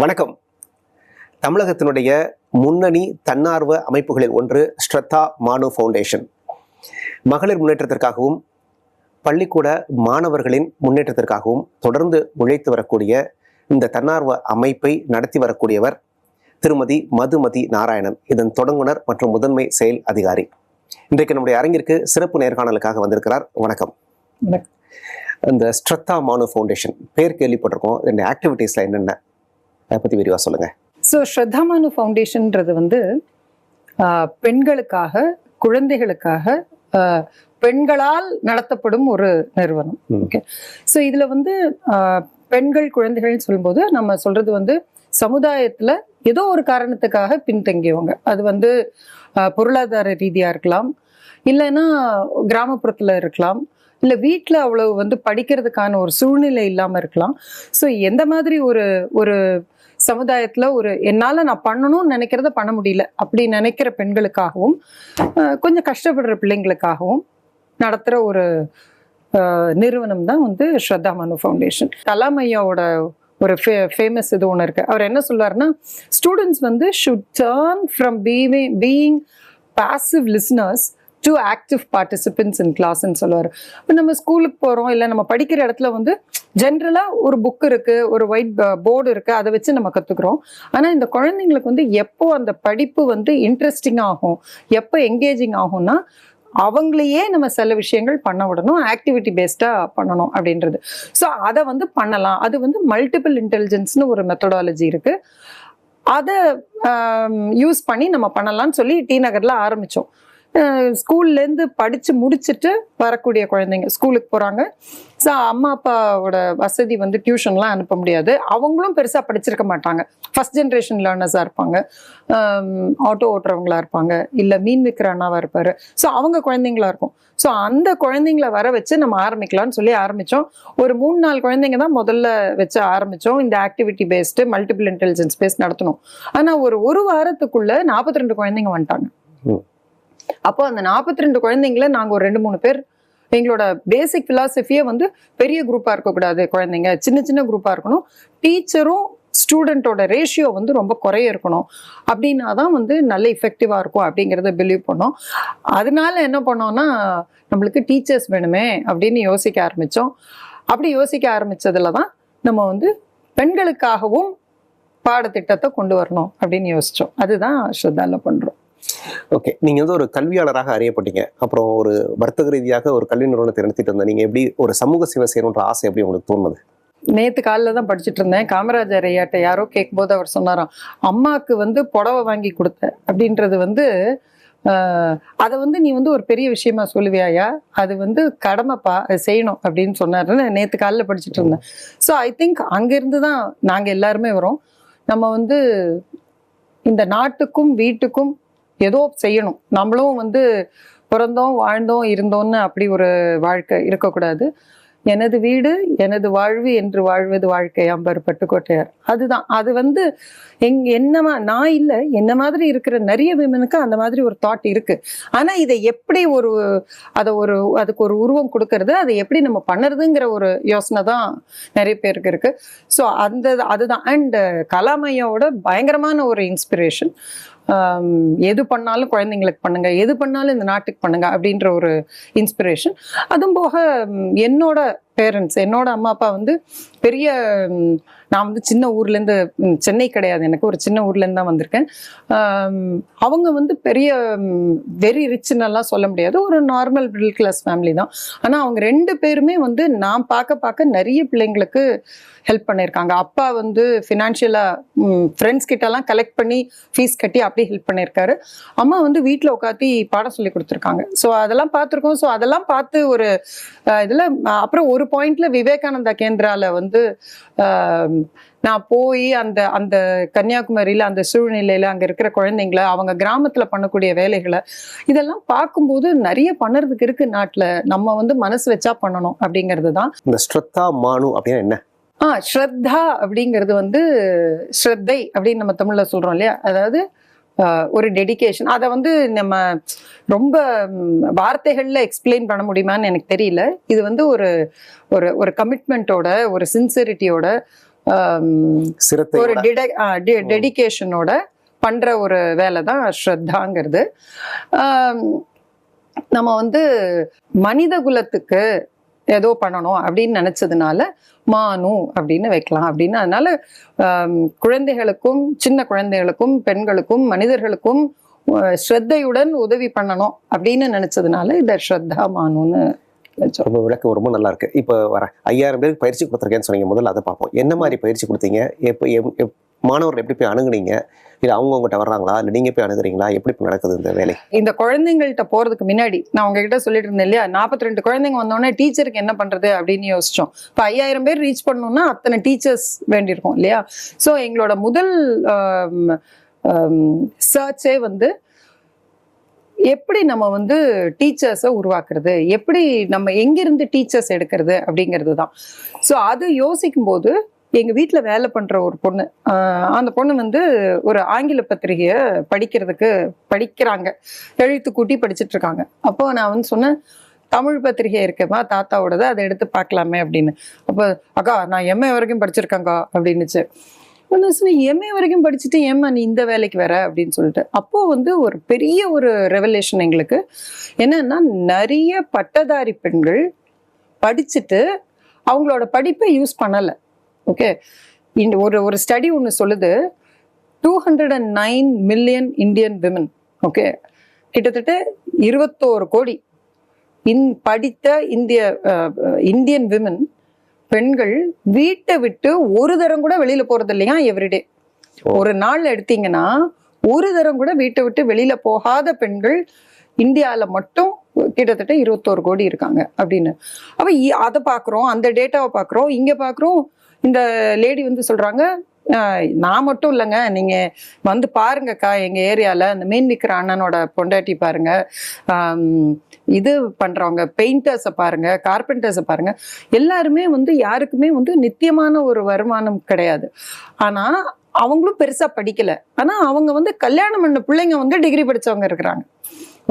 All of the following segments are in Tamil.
வணக்கம். தமிழகத்தினுடைய முன்னணி தன்னார்வ அமைப்புகளில் ஒன்று ஸ்ரத்தா மானு ஃபவுண்டேஷன். மகளிர் முன்னேற்றத்திற்காகவும் பள்ளிக்கூட மாணவர்களின் முன்னேற்றத்திற்காகவும் தொடர்ந்து உழைத்து வரக்கூடிய இந்த தன்னார்வ அமைப்பை நடத்தி வரக்கூடியவர் திருமதி மதுமதி நாராயணன். இதன் தொடங்குனர் மற்றும் முதன்மை செயல் அதிகாரி. இன்றைக்கு நம்முடைய அரங்கிற்கு சிறப்பு நேர்காணலுக்காக வந்திருக்கிறார். வணக்கம். வணக்கம். இந்த ஸ்ட்ரத்தா மானு ஃபவுண்டேஷன். பேர் கேள்விப்பட்டிருக்கோம். இந்த ஆக்டிவிட்டீஸ்ல என்னென்ன? அதை பத்தி விரிவா சொல்லுங்க. ஸோ ஸ்ரத்தாமானு ஃபவுண்டேஷன்ன்றது வந்து பெண்களுக்காக குழந்தைகளுக்காக பெண்களால் நடத்தப்படும் ஒரு நிறுவனம். ஓகே ஸோ இதுல வந்து பெண்கள் குழந்தைகள்னு சொல்லும்போது நம்ம சொல்றது வந்து சமுதாயத்துல ஏதோ ஒரு காரணத்துக்காக பின்தங்கியவங்க. அது வந்து பொருளாதார ரீதியா இருக்கலாம். இல்லைன்னா கிராமப்புறத்துல இருக்கலாம். இல்லை வீட்டில் அவ்வளவு வந்து படிக்கிறதுக்கான ஒரு சூழ்நிலை இல்லாமல் இருக்கலாம். ஸோ எந்த மாதிரி ஒரு ஒரு சமுதாயத்தில் ஒரு என்னால் நான் பண்ணணும்னு நினைக்கிறத பண்ண முடியல. அப்படி நினைக்கிற பெண்களுக்காகவும் கொஞ்சம் கஷ்டப்படுற பிள்ளைங்களுக்காகவும் நடத்துகிற ஒரு நிறுவனம் தான் வந்து ஸ்ரத்தா மனு ஃபவுண்டேஷன். கலாம் ஐயாவோட ஒரு ஃபே ஃபேமஸ் இது ஒன்று இருக்குது அவர் என்ன சொல்றாருன்னா ஸ்டூடெண்ட்ஸ் வந்து should turn from being being passive listeners to active participants in கிளாஸ்ன்னு சொல்லுவார். இப்போ நம்ம ஸ்கூலுக்கு போகிறோம் இல்லை நம்ம படிக்கிற இடத்துல வந்து ஜென்ரலாக ஒரு புக் இருக்கு ஒரு ஒயிட் போர்டு இருக்கு அதை வச்சு நம்ம கற்றுக்குறோம் ஆனால் இந்த குழந்தைங்களுக்கு வந்து எப்போ அந்த படிப்பு வந்து இன்ட்ரெஸ்டிங் ஆகும் எப்போ என்கேஜிங் ஆகும்னா அவங்களையே நம்ம சில விஷயங்கள் பண்ண விடணும் ஆக்டிவிட்டி பேஸ்டாக பண்ணணும் அப்படின்றது. ஸோ அதை வந்து பண்ணலாம். அது வந்து மல்டிபிள் இன்டெலிஜென்ஸ்னு ஒரு மெத்தடாலஜி இருக்கு. அதை யூஸ் பண்ணி நம்ம பண்ணலாம்னு சொல்லி டி நகரில் ஆரம்பித்தோம் ஸ்கூல்லேருந்து படித்து முடிச்சுட்டு வரக்கூடிய குழந்தைங்க ஸ்கூலுக்கு போகிறாங்க ஸோ அம்மா அப்பாவோட வசதி வந்து டியூஷன்லாம் அனுப்ப முடியாது. அவங்களும் பெருசாக படிச்சிருக்க மாட்டாங்க. ஃபஸ்ட் ஜென்ரேஷன் லேர்னர்ஸாக இருப்பாங்க. ஆட்டோ ஓட்டுறவங்களா இருப்பாங்க. இல்லை மீன் விற்கிற அண்ணாவாக இருப்பார். ஸோ அவங்க குழந்தைங்களா இருக்கும். ஸோ அந்த குழந்தைங்கள வர வச்சு நம்ம ஆரம்பிக்கலாம்னு சொல்லி ஆரம்பித்தோம் ஒரு மூணு நாலு குழந்தைங்க தான் முதல்ல வச்சு ஆரம்பித்தோம் இந்த activity based multiple intelligence based நடத்தணும். ஆனால் ஒரு ஒரு வாரத்துக்குள்ள நாற்பத்தி ரெண்டு குழந்தைங்க வந்துட்டாங்க. அப்போ அந்த நாற்பத்தி ரெண்டு குழந்தைங்கள நாங்கள் ஒரு ரெண்டு மூணு பேர் எங்களோட பேசிக் ஃபிலாசபியே வந்து பெரிய குரூப்பாக இருக்கக்கூடாது குழந்தைங்க. சின்ன சின்ன குரூப்பாக இருக்கணும். டீச்சரும் ஸ்டூடெண்ட்டோட ரேஷியோ வந்து ரொம்ப குறைய இருக்கணும். அப்படின்னா தான் வந்து நல்ல இஃபெக்டிவாக இருக்கும் அப்படிங்கிறத பிலீவ் பண்ணோம். அதனால என்ன பண்ணோம்னா நம்மளுக்கு டீச்சர்ஸ் வேணுமே அப்படின்னு யோசிக்க ஆரம்பித்தோம் அப்படி யோசிக்க ஆரம்பிச்சதுல தான் நம்ம வந்து பெண்களுக்காகவும் பாடத்திட்டத்தை கொண்டு வரணும் அப்படின்னு யோசிச்சோம். அதுதான் ஸ்ரத்தால பண்ணுறோம் ஓகே நீங்க வந்து ஒரு கல்வியாளராக அறியப்பட்டீங்க. அப்புறம் ஒரு வர்த்தக ரீதியாக ஒரு கல்வி நிறுவனத்தை நடத்திட்டு இருந்தேன். நீங்க எப்படி ஒரு சமூக சேவை செய்யணுன்ற ஆசை எப்படி உங்களுக்கு தோணுது? நேத்து காலைல தான் படிச்சுட்டு இருந்தேன். காமராஜர் ஐயாட்ட யாரோ கேட்கும்போது அவர் சொன்னாராம் அம்மாவுக்கு வந்து புடவை வாங்கி கொடுத்த அப்படின்றது வந்து ஆஹ், அதை வந்து நீ வந்து ஒரு பெரிய விஷயமா சொல்லுவியாயா? அது வந்து கடமைப்பா அது செய்யணும் அப்படின்னு சொன்னார் நேத்து காலைல படிச்சுட்டு இருந்தேன். ஸோ ஐ திங்க் அங்கேருந்து தான் நாங்க எல்லாருமே வரோம். நம்ம வந்து இந்த நாட்டுக்கும் வீட்டுக்கும் ஏதோ செய்யணும். நம்மளும் வந்து பிறந்தோம் வாழ்ந்தோம் இருந்தோம்னு அப்படி ஒரு வாழ்க்கை இருக்கக்கூடாது. எனது வீடு எனது வாழ்வு என்று வாழ்வது வாழ்க்கையாம்பர் பட்டுக்கோட்டையார். அதுதான். அது வந்து எங் என்னமா நான் இல்லை என்ன மாதிரி இருக்கிற நிறைய விமனுக்கு அந்த மாதிரி ஒரு தாட் இருக்கு. ஆனா இதை எப்படி ஒரு அதை ஒரு அதுக்கு ஒரு உருவம் கொடுக்கறது அதை எப்படி நம்ம பண்ணுறதுங்கிற ஒரு யோசனை தான் நிறைய பேருக்கு இருக்கு. ஸோ அந்த அதுதான். அண்ட் கலாமையோட பயங்கரமான ஒரு இன்ஸ்பிரேஷன் எது பண்ணாலும் குழந்தைங்களுக்கு பண்ணுங்க எது பண்ணாலும் இந்த நாட்டுக்கு பண்ணுங்க அப்படின்ற ஒரு இன்ஸ்பிரேஷன் அதுவும் போக என்னோட பேரண்ட்ஸ் என்னோட அம்மா அப்பா வந்து பெரிய நான் வந்து சின்ன ஊர்லேருந்து சென்னை கிடையாது எனக்கு ஒரு சின்ன ஊர்லேருந்து தான் வந்திருக்கேன். அவங்க வந்து பெரிய வெரி ரிச்சுன்னெல்லாம் சொல்ல முடியாது ஒரு நார்மல் மிடில் கிளாஸ் ஃபேமிலி தான். ஆனால் அவங்க ரெண்டு பேருமே வந்து நான் பார்க்க பார்க்க நிறைய பிள்ளைங்களுக்கு ஹெல்ப் பண்ணியிருக்காங்க அப்பா வந்து ஃபினான்ஷியலாக ஃப்ரெண்ட்ஸ் கிட்டலாம் கலெக்ட் பண்ணி ஃபீஸ் கட்டி அப்படி ஹெல்ப் பண்ணியிருக்காரு அம்மா வந்து வீட்டில் உட்காத்தி பாடம் சொல்லி கொடுத்துருக்காங்க. ஸோ அதெல்லாம் பார்த்துருக்கோம். ஸோ அதெல்லாம் பார்த்து ஒரு இதில் அப்புறம் ஒரு பாயிண்ட்ல விவேகானந்தா கேந்திரால வந்து நான் போய் அந்த அந்த கன்னியாகுமரியில் அந்த சூழ்நிலையில் அங்கே இருக்கிற குழந்தைங்கள அவங்க கிராமத்தில் பண்ணக்கூடிய வேலைகளை இதெல்லாம் பார்க்கும்போது நிறைய பண்ணுறதுக்கு இருக்கு நாட்டில். நம்ம வந்து மனசு வச்சா பண்ணணும் அப்படிங்கிறது தான். இந்த ஸ்ட்ரத்தா மானு அப்படின்னா என்ன? ஆ ஸ்ரத்தா அப்படிங்கிறது வந்து ஸ்ரத்தை அப்படின்னு நம்ம தமிழ்ல சொல்றோம் இல்லையா? அதாவது ஒரு டெடிகேஷன் அதை வந்து நம்ம ரொம்ப வார்த்தைகள்ல எக்ஸ்பிளைன் பண்ண முடியுமான்னு எனக்கு தெரியல. இது வந்து ஒரு ஒரு ஒரு கமிட்மெண்ட்டோட ஒரு சின்சியரிட்டியோட ஒரு டெடிகேஷனோட பண்ற ஒரு வேலை தான் ஸ்ரத்தாங்கிறது நம்ம வந்து மனித குலத்துக்கு ஏதோ பண்ணணும் அப்படின்னு நினைச்சதுனால மானு அப்படின்னு வைக்கலாம். அப்படின்னு அதனால குழந்தைகளுக்கும் சின்ன குழந்தைகளுக்கும் பெண்களுக்கும் மனிதர்களுக்கும் ஸ்ரத்தையுடன் உதவி பண்ணணும் அப்படின்னு நினைச்சதுனால இதை ஸ்ரத்தா மானுன்னு ரொம்ப விளக்கம் ரொம்ப நல்லா இருக்கு இப்போ வர ஐயாயிரம் பேருக்கு பயிற்சி கொடுத்துருக்கேன்னு சொன்னீங்க முதல்ல அதை பார்ப்போம். என்ன மாதிரி பயிற்சி கொடுத்தீங்க? எப்போ எப்- மாணவர்கள் எப்படி போய் அணுகுனீங்க? இல்லை அவங்க உங்ககிட்ட வர்றாங்களா? இல்லை நீங்க போய் அணுகுறீங்களா? எப்படி இப்போ நடக்குது இந்த வேலை? இந்த குழந்தைங்கள்ட்ட போறதுக்கு முன்னாடி நான் உங்ககிட்ட சொல்லிட்டு இருந்தேன் இல்லையா? நாற்பத்தி ரெண்டு குழந்தைங்க வந்தோடனே டீச்சருக்கு என்ன பண்ணுறது அப்படின்னு யோசிச்சோம். இப்போ ஐயாயிரம் பேர் ரீச் பண்ணணும்னா அத்தனை டீச்சர்ஸ் வேண்டியிருக்கும் இல்லையா? ஸோ எங்களோட முதல் சர்ச்சே வந்து எப்படி நம்ம வந்து டீச்சர்ஸை உருவாக்குறது? எப்படி நம்ம எங்கிருந்து டீச்சர்ஸ் எடுக்கிறது அப்படிங்கிறது தான். ஸோ அது யோசிக்கும் போது எங்கள் வீட்டில் வேலை பண்ணுற ஒரு பொண்ணு. அந்த பொண்ணு வந்து ஒரு ஆங்கில பத்திரிகையை படிக்கிறதுக்கு படிக்கிறாங்க. எழுத்து கூட்டி படிச்சுட்டு இருக்காங்க. அப்போ நான் வந்து சொன்னேன் தமிழ் பத்திரிகை இருக்கேம்மா தாத்தாவோடது அதை எடுத்து பார்க்கலாமே அப்படின்னு. அப்போ அக்கா நான் எம்ஏ வரைக்கும் படிச்சிருக்கேங்க்கா அப்படின்னுச்சு. ஒன்று சொன்னேன் எம்ஏ வரைக்கும் படிச்சுட்டு ஏம்மா நீ இந்த வேலைக்கு வர? அப்படின்னு சொல்லிட்டு. அப்போது வந்து ஒரு பெரிய ஒரு ரெவலேஷன் எங்களுக்கு. என்னன்னா நிறைய பட்டதாரி பெண்கள் படிச்சுட்டு அவங்களோட படிப்பை யூஸ் பண்ணலை. ஓகே? இந்த ஒரு ஒரு ஸ்டடி ஒன்று சொல்லுது. Two hundred and nine million Indian women okay? கிட்டத்தட்ட இருபத்தோரு கோடி. இன் படித்த இந்திய இந்தியன் விமன் பெண்கள் வீட்டை விட்டு ஒரு தரம் கூட வெளியில போறது இல்லையா எவ்ரிடே. ஒரு நாள் எடுத்தீங்கன்னா ஒரு தரம் கூட வீட்டை விட்டு வெளியில போகாத பெண்கள் இந்தியால மட்டும் கிட்டத்தட்ட இருபத்தோரு கோடி இருக்காங்க அப்படின்னு. அப்ப அதை பாக்குறோம் அந்த டேட்டாவை பாக்குறோம் இங்க பாக்குறோம் இந்த லேடி வந்து சொல்றாங்க நான் மட்டும் இல்லைங்க. நீங்க வந்து பாருங்கக்கா எங்க ஏரியால அந்த மீன் விற்கிற அண்ணனோட பொண்டாட்டி பாருங்க. இது பண்றவங்க பெயிண்டர்ஸை பாருங்க கார்பெண்டர்ஸை பாருங்க. எல்லாருமே வந்து யாருக்குமே வந்து நித்தியமான ஒரு வருமானம் கிடையாது. ஆனா அவங்களும் பெருசா படிக்கல. ஆனா அவங்க வந்து கல்யாணம் பண்ண பிள்ளைங்க வந்து டிகிரி படிச்சவங்க இருக்கிறாங்க.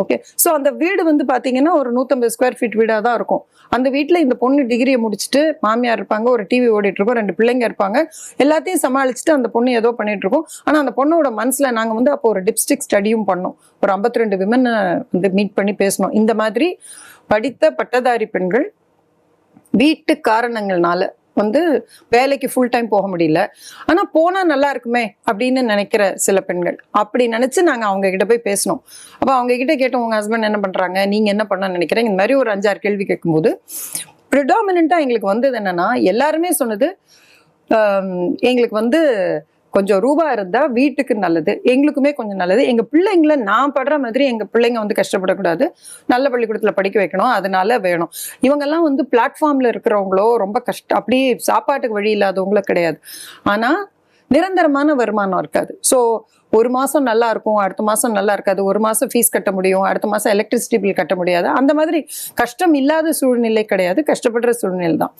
ஓகே ஸோ அந்த வீடு வந்து பார்த்தீங்கன்னா ஒரு நூற்றம்பது ஸ்கொயர் ஃபீட் வீடாக தான் இருக்கும். அந்த வீட்டில் இந்த பொண்ணு டிகிரியை முடிச்சுட்டு மாமியார் இருப்பாங்க ஒரு டிவி ஓடிட்டு ரெண்டு பிள்ளைங்க இருப்பாங்க. எல்லாத்தையும் சமாளிச்சுட்டு அந்த பொண்ணு ஏதோ பண்ணிட்டு ஆனால் அந்த பொண்ணோட மனசில் நாங்கள் வந்து அப்போ ஒரு டிப்ஸ்டிக் ஸ்டடியும் பண்ணோம். ஒரு 52 ரெண்டு விமனை வந்து மீட் பண்ணி பேசணும் இந்த மாதிரி படித்த பட்டதாரி பெண்கள் வீட்டு காரணங்கள்னால வந்து வேலைக்கு ஃபுல் டைம் போக முடியல. ஆனா போனா நல்லா இருக்குமே அப்படின்னு நினைக்கிற சில பெண்கள். அப்படி நினைச்சு நாங்க அவங்க கிட்ட போய் பேசணும் அப்ப அவங்க கிட்ட கேட்டோம் உங்க ஹஸ்பண்ட் என்ன பண்றாங்க? நீங்க என்ன பண்ண நினைக்கிறீங்க? இந்த மாதிரி ஒரு அஞ்சாறு கேள்வி கேட்கும்போது ப்ரிடாமினா எங்களுக்கு வந்தது என்னன்னா எல்லாருமே சொன்னது எங்களுக்கு வந்து கொஞ்சம் ரூபா இருந்தா வீட்டுக்கு நல்லது எங்களுக்குமே கொஞ்சம் நல்லது. எங்க பிள்ளைங்கள நான் படுற மாதிரி எங்க பிள்ளைங்க வந்து கஷ்டப்படக்கூடாது. நல்ல பள்ளிக்கூடத்துல படிக்க வைக்கணும் அதனால வேணும். இவங்கெல்லாம் வந்து பிளாட்ஃபார்ம்ல இருக்கிறவங்களோ ரொம்ப கஷ்டம் அப்படியே சாப்பாட்டுக்கு வழி இல்லாதவங்களோ கிடையாது. ஆனா நிரந்தரமான வருமானம் இருக்காது. ஸோ ஒரு மாதம் நல்லா இருக்கும் அடுத்த மாதம் நல்லா இருக்காது ஒரு மாதம் ஃபீஸ் கட்ட முடியும் அடுத்த மாதம் எலக்ட்ரிசிட்டி பில் கட்ட முடியாது. அந்த மாதிரி கஷ்டம் இல்லாத சூழ்நிலை கிடையாது கஷ்டப்படுற சூழ்நிலை தான்.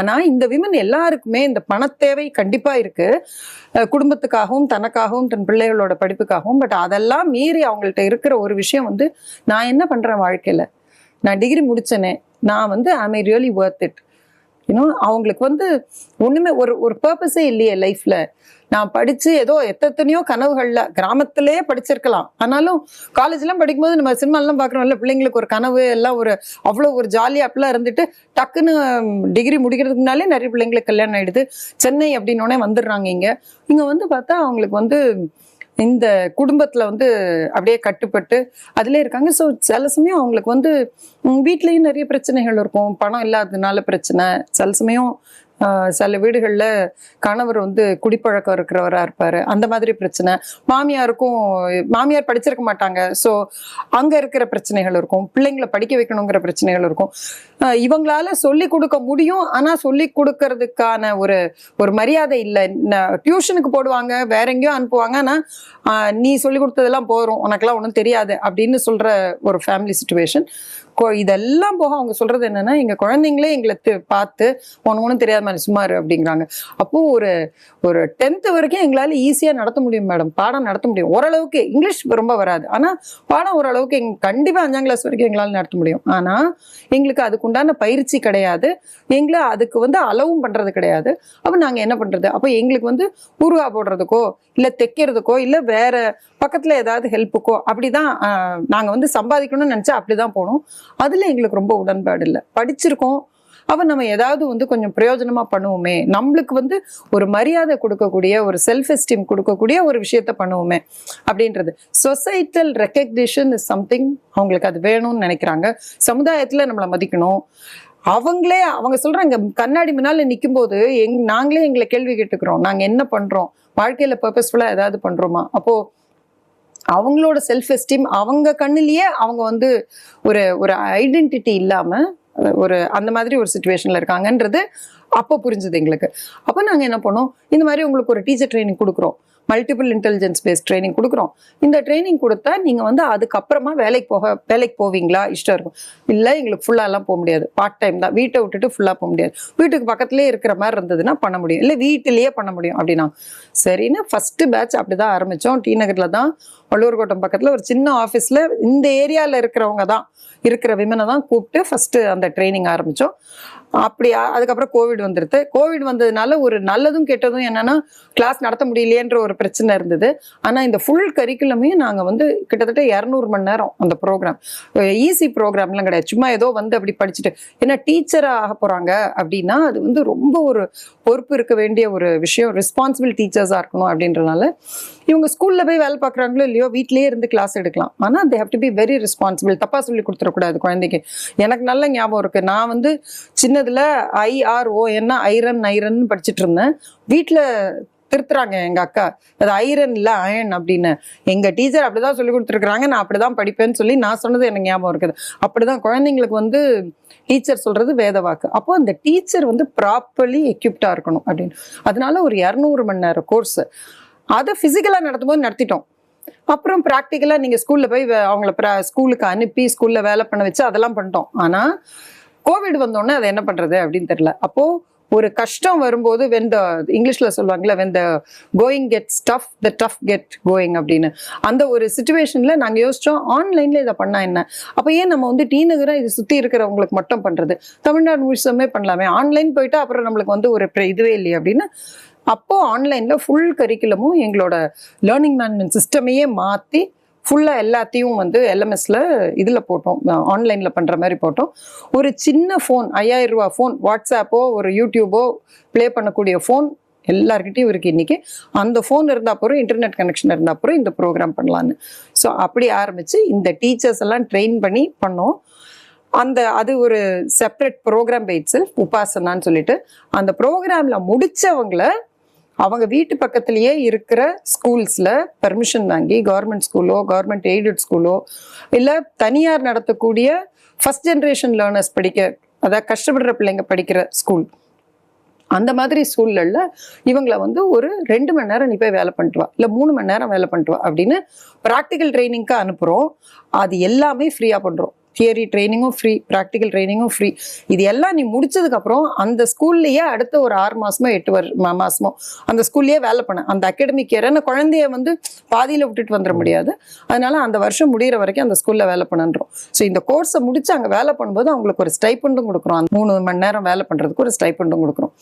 ஆனால் இந்த விமன் எல்லாருக்குமே இந்த பணத்தேவை கண்டிப்பாக இருக்குது குடும்பத்துக்காகவும் தனக்காகவும் தன் பிள்ளைகளோட படிப்புக்காகவும் பட் அதெல்லாம் மீறி அவங்கள்ட்ட இருக்கிற ஒரு விஷயம் வந்து நான் என்ன பண்ணுறேன் வாழ்க்கையில்? நான் டிகிரி முடிச்சேனே நான் வந்து I my really worth it இன்னும் அவங்களுக்கு வந்து ஒண்ணுமே ஒரு ஒரு பர்பஸே இல்லையே லைஃப்ல நான் படிச்சு ஏதோ எத்தனையோ கனவுகள்ல கிராமத்திலேயே படிச்சிருக்கலாம். ஆனாலும் காலேஜ்லாம் படிக்கும்போது நம்ம சினிமாலாம் பார்க்குறோம்ல பிள்ளைங்களுக்கு ஒரு கனவு எல்லாம் ஒரு அவ்வளோ ஒரு ஜாலியாக அப்படிலாம் இருந்துட்டு டக்குன்னு டிகிரி முடிக்கிறதுக்கு முன்னாலே நிறைய பிள்ளைங்களுக்கு கல்யாணம் ஆயிடுது. சென்னை அப்படின்னோடனே வந்துடுறாங்க இங்க. இங்க வந்து பார்த்தா அவங்களுக்கு வந்து இந்த குடும்பத்துல வந்து அப்படியே கட்டுப்பட்டு அதிலே இருக்காங்க. ஸோ சில சமயம் அவங்களுக்கு வந்து வீட்லேயும் வீட்லயும் நிறைய பிரச்சனைகள் இருக்கும். பணம் இல்லாததுனால பிரச்சனை. சில சமயம் சில வீடுகளில் கணவர் வந்து குடிப்பழக்கம் இருக்கிறவரா இருப்பாரு. அந்த மாதிரி பிரச்சனை. மாமியாருக்கும் மாமியார் படிச்சிருக்க மாட்டாங்க. ஸோ அங்க இருக்கிற பிரச்சனைகள் இருக்கும். பிள்ளைங்களை படிக்க வைக்கணுங்கிற பிரச்சனைகள் இருக்கும். இவங்களால சொல்லி கொடுக்க முடியும். ஆனா சொல்லி கொடுக்கறதுக்கான ஒரு ஒரு மரியாதை இல்லை. டியூஷனுக்கு போடுவாங்க. வேற எங்கேயோ அனுப்புவாங்க. ஆனா நீ சொல்லி கொடுத்ததெல்லாம் போறோம் உனக்கெல்லாம் ஒன்றும் தெரியாது. அப்படின்னு சொல்ற ஒரு ஃபேமிலி சுச்சுவேஷன் இதெல்லாம் போக அவங்க சொல்றது என்னன்னா எங்க குழந்தைங்களே எங்களை பார்த்து ஒன்று ஒன்றும் தெரியாத மாதிரி சும்மா இரு அப்படிங்கிறாங்க. அப்போ ஒரு ஒரு டென்த் வரைக்கும் எங்களால ஈஸியா நடத்த முடியும் மேடம் பாடம் நடத்த முடியும். ஓரளவுக்கு இங்கிலீஷ் ரொம்ப வராது. ஆனா பாடம் ஓரளவுக்கு எங்க கண்டிப்பா அஞ்சாம் கிளாஸ் வரைக்கும் எங்களால நடத்த முடியும். ஆனா எங்களுக்கு அதுக்கு உண்டான பயிற்சி கிடையாது. எங்களை அதுக்கு வந்து அளவும் பண்றது கிடையாது. அப்ப நாங்க என்ன பண்றது? அப்ப எங்களுக்கு வந்து ஊறுகா போடுறதுக்கோ இல்ல தைக்கிறதுக்கோ இல்ல வேற பக்கத்தில் ஏதாவது ஹெல்ப்புக்கோ அப்படி தான் நாங்கள் வந்து சம்பாதிக்கணும்னு நினைச்சா அப்படிதான் போனோம் அதில் எங்களுக்கு ரொம்ப உடன்பாடு இல்லை. படிச்சிருக்கோம். அப்ப நம்ம ஏதாவது வந்து கொஞ்சம் பிரயோஜனமாக பண்ணுவோமே. நம்மளுக்கு வந்து ஒரு மரியாதை கொடுக்கக்கூடிய ஒரு செல்ஃப் எஸ்டீம் கொடுக்கக்கூடிய ஒரு விஷயத்த பண்ணுவோமே அப்படின்றது. சொசைட்டல் ரெக்கக்னிஷன் இஸ் சம்திங் அவங்களுக்கு அது வேணும்னு நினைக்கிறாங்க. சமுதாயத்தில் நம்மளை மதிக்கணும். அவங்களே அவங்க சொல்றாங்க கண்ணாடி முன்னால நிக்கும்போது எங் நாங்களே எங்களை கேள்வி கேட்டுக்கிறோம். நாங்கள் என்ன பண்றோம்? வாழ்க்கையில பர்பஸ்ஃபுல்லாக ஏதாவது பண்றோமா? அப்போ அவங்களோட செல்ஃப் எஸ்டீம் அவங்க கண்ணிலேயே அவங்க வந்து ஒரு ஒரு ஐடென்டிட்டி இல்லாம ஒரு அந்த மாதிரி ஒரு சுச்சுவேஷன்ல இருக்காங்கன்றது அப்போ புரிஞ்சுது எங்களுக்கு. அப்போ நாங்க என்ன பண்ணோம்? இந்த மாதிரி உங்களுக்கு ஒரு டீச்சர் ட்ரைனிங் கொடுக்குறோம். மல்டிபிள் இன்டெலிஜென்ஸ் பேஸ்ட் ட்ரைனிங் கொடுக்குறோம். இந்த ட்ரைனிங் கொடுத்தா நீங்கள் வந்து அதுக்கப்புறமா வேலைக்கு போக வேலைக்கு போவீங்களா? இஷ்டம் இருக்கும். இல்லை எங்களுக்கு ஃபுல்லா போக முடியாது. பார்ட் டைம் தான். வீட்டை விட்டுட்டு ஃபுல்லாக போக முடியாது. வீட்டுக்கு பக்கத்துலேயே இருக்கிற மாதிரி இருந்ததுன்னா பண்ண முடியும். இல்லை வீட்டிலேயே பண்ண முடியும் அப்படின்னா. சரின்னு ஃபர்ஸ்ட் பேட்ச் அப்படிதான் ஆரம்பிச்சோம். டி நகரில் தான் வள்ளுவர்கோட்டம் பக்கத்தில் ஒரு சின்ன ஆஃபீஸில் இந்த ஏரியால இருக்கிறவங்க தான் இருக்கிற விமனை தான் கூப்பிட்டு ஃபஸ்ட்டு அந்த ட்ரைனிங் ஆரம்பித்தோம் அப்படியா அதுக்கப்புறம் கோவிட் வந்துடுது கோவிட் வந்ததுனால ஒரு நல்லதும் கெட்டதும் என்னன்னா கிளாஸ் நடத்த முடியலையேன்ற ஒரு பிரச்சனை இருந்தது. ஆனால் இந்த ஃபுல் கரிக்குலமே நாங்கள் வந்து கிட்டத்தட்ட இரநூறு மணி நேரம் அந்த ப்ரோக்ராம் ஈஸி ப்ரோக்ராம்லாம் கிடையாது. சும்மா ஏதோ வந்து அப்படி படிச்சுட்டு ஏன்னா டீச்சராக ஆக போகிறாங்க அப்படின்னா அது வந்து ரொம்ப ஒரு பொறுப்பு இருக்க வேண்டிய ஒரு விஷயம். ரெஸ்பான்சிபிள் டீச்சர்ஸாக இருக்கணும் அப்படின்றனால இவங்க ஸ்கூலில் போய் வேலை பார்க்குறாங்களோ இல்லையோ வீட்லேயே இருந்து கிளாஸ் எடுக்கலாம். ஆனால் they have to be very responsible தப்பாக சொல்லி கொடுத்துடக்கூடாது குழந்தைக்கு. எனக்கு நல்ல ஞாபகம் இருக்குது நான் வந்து சின்னதில் ஐஆர்ஓ என்ன ஐரன் ஐரன் படிச்சுட்டு இருந்தேன். வீட்டில் திருத்துறாங்க எங்கள் அக்கா. அது ஐரன் இல்லை அயன் அப்படின்னு. எங்கள் டீச்சர் அப்படி தான் சொல்லி கொடுத்துருக்குறாங்க. நான் அப்படி தான் படிப்பேன்னு சொல்லி நான் சொன்னது எனக்கு ஞாபகம் இருக்குது. அப்படிதான் குழந்தைங்களுக்கு வந்து டீச்சர் சொல்கிறது வேத வாக்கு. அப்போ அந்த டீச்சர் வந்து ப்ராப்பர்லி எக்யூப்டாக இருக்கணும் அப்படின்னு. அதனால ஒரு இரநூறு மணி நேரம் கோர்ஸு அதை ஃபிசிக்கலாக நடத்தும்போது நடத்திட்டோம். அப்புறம் ப்ராக்டிக்கலாக நீங்கள் ஸ்கூலில் போய் அவங்கள ப்ரா- ஸ்கூலுக்கு அனுப்பி ஸ்கூலில் வேலை பண்ண வச்சு அதெல்லாம் பண்ணிட்டோம். ஆனால் கோவிட் வந்தோடனே அதை என்ன பண்ணுறது அப்படின்னு தெரியல. அப்போது ஒரு கஷ்டம் வரும்போது வெந்த இங்கிலீஷில் சொல்லுவாங்கல்ல when the going get stuff the tough get going அப்படின்னு. அந்த ஒரு சுச்சுவேஷனில் நாங்கள் யோசித்தோம் ஆன்லைனில் இதை பண்ணா என்ன? அப்போ ஏன் நம்ம வந்து டி நகரம் இது சுற்றி இருக்கிறவங்களுக்கு மட்டும் பண்ணுறது தமிழ்நாடு முழுசுமே பண்ணலாமே. ஆன்லைன் போயிட்டு அப்புறம் நம்மளுக்கு வந்து ஒரு இதுவே இல்லையே அப்படின்னு அப்போது ஆன்லைனில் ஃபுல் கரிக்குலமும் எங்களோட லேர்னிங் மேனேஜ்மெண்ட் சிஸ்டமையே மாற்றி ஃபுல்லாக எல்லாத்தையும் வந்து எல்எம்எஸில் இதில் போட்டோம். ஆன்லைனில் பண்ணுற மாதிரி போட்டோம். ஒரு சின்ன ஃபோன் ஐயாயிரம் ரூபா ஃபோன் வாட்ஸ்அப்போ ஒரு யூடியூபோ ப்ளே பண்ணக்கூடிய ஃபோன் எல்லாருக்கிட்டையும் இருக்குது இன்றைக்கி அந்த ஃபோன் இருந்தால் அப்புறம் இன்டர்நெட் கனெக்ஷன் இருந்தால் அப்புறம் இந்த ப்ரோக்ராம் பண்ணலான்னு ஸோ அப்படி ஆரம்பித்து இந்த டீச்சர்ஸ் எல்லாம் ட்ரெயின் பண்ணி பண்ணோம். அந்த அது ஒரு செப்பரேட் ப்ரோக்ராம் பை உபாசனான்னு சொல்லிட்டு. அந்த ப்ரோக்ராம்ல முடித்தவங்களை அவங்க வீட்டு பக்கத்துலேயே இருக்கிற ஸ்கூல்ஸில் பெர்மிஷன் வாங்கி கவர்மெண்ட் ஸ்கூலோ கவர்மெண்ட் எய்டட் ஸ்கூலோ இல்லை தனியார் நடத்தக்கூடிய ஃபஸ்ட் ஜென்ரேஷன் லேர்னர்ஸ் படிக்க அதாவது கஷ்டப்படுற பிள்ளைங்க படிக்கிற ஸ்கூல் அந்த மாதிரி சூழல்ல இவங்கள வந்து ஒரு ரெண்டு மணி நேரம் நீ போய் வேலை பண்ணிட்டு வா இல்லை மூணு மணி நேரம் வேலை பண்ணிட்டு வா அப்படின்னு ப்ராக்டிக்கல் ட்ரைனிங்க்கு அனுப்புகிறோம் அது எல்லாமே ஃப்ரீயாக பண்ணுறோம் தியரி ட்ரைனிங்கும் ஃப்ரீ ப்ராக்டிக்கல் ட்ரைனிங்கும் ஃப்ரீ இது எல்லாம் நீ முடிச்சதுக்கப்புறம் அந்த ஸ்கூல்லையே அடுத்த ஒரு ஆறு மாசமோ எட்டு வரு மா- மாசமோ அந்த ஸ்கூல்லையே வேலை பண்ண. அந்த அகாடமிக் இயர் ஏன்னா குழந்தைய வந்து பாதியில் விட்டுட்டு வந்துட முடியாது. அதனால அந்த வருஷம் முடிகிற வரைக்கும் அந்த ஸ்கூல்ல வேலை பண்ணுன்றோம். ஸோ இந்த கோர்ஸை முடிச்சு அங்கே வேலை பண்ணும்போது அவங்களுக்கு ஒரு ஸ்டைப்பண்டும் கொடுக்குறோம். அந்த மூணு மணி நேரம் வேலை பண்றதுக்கு ஒரு ஸ்டைப்பண்டும் கொடுக்குறோம்.